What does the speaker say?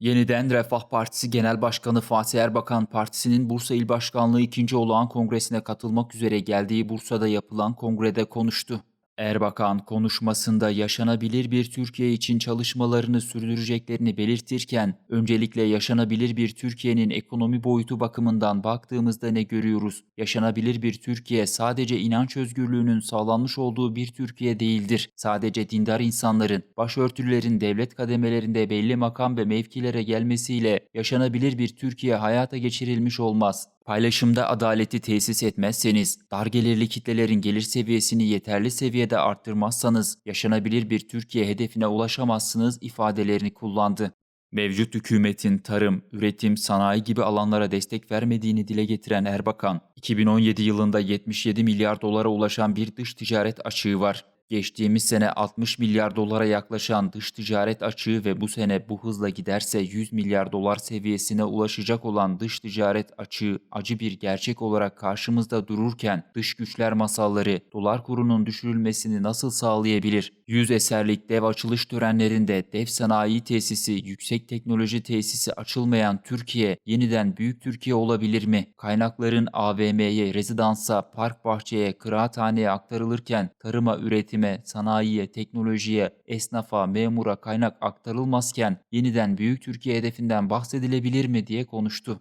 Yeniden Refah Partisi Genel Başkanı Fatih Erbakan, partisinin Bursa İl Başkanlığı 2. Olağan Kongresi'ne katılmak üzere geldiği Bursa'da yapılan kongrede konuştu. Erbakan konuşmasında yaşanabilir bir Türkiye için çalışmalarını sürdüreceklerini belirtirken, öncelikle yaşanabilir bir Türkiye'nin ekonomi boyutu bakımından baktığımızda ne görüyoruz? Yaşanabilir bir Türkiye sadece inanç özgürlüğünün sağlanmış olduğu bir Türkiye değildir. Sadece dindar insanların, başörtülerin devlet kademelerinde belli makam ve mevkilere gelmesiyle yaşanabilir bir Türkiye hayata geçirilmiş olmaz. Paylaşımda adaleti tesis etmezseniz, dar gelirli kitlelerin gelir seviyesini yeterli seviyede arttırmazsanız yaşanabilir bir Türkiye hedefine ulaşamazsınız ifadelerini kullandı. Mevcut hükümetin tarım, üretim, sanayi gibi alanlara destek vermediğini dile getiren Erbakan, 2017 yılında 77 milyar dolara ulaşan bir dış ticaret açığı var. Geçtiğimiz sene 60 milyar dolara yaklaşan dış ticaret açığı ve bu sene bu hızla giderse 100 milyar dolar seviyesine ulaşacak olan dış ticaret açığı acı bir gerçek olarak karşımızda dururken dış güçler masalları dolar kurunun düşürülmesini nasıl sağlayabilir? Yüz eserlik dev açılış törenlerinde dev sanayi tesisi, yüksek teknoloji tesisi açılmayan Türkiye yeniden büyük Türkiye olabilir mi? Kaynakların AVM'ye, rezidansa, park bahçeye, kıraathaneye aktarılırken tarıma, üretime, sanayiye, teknolojiye, esnafa, memura kaynak aktarılmazken yeniden büyük Türkiye hedefinden bahsedilebilir mi diye konuştu.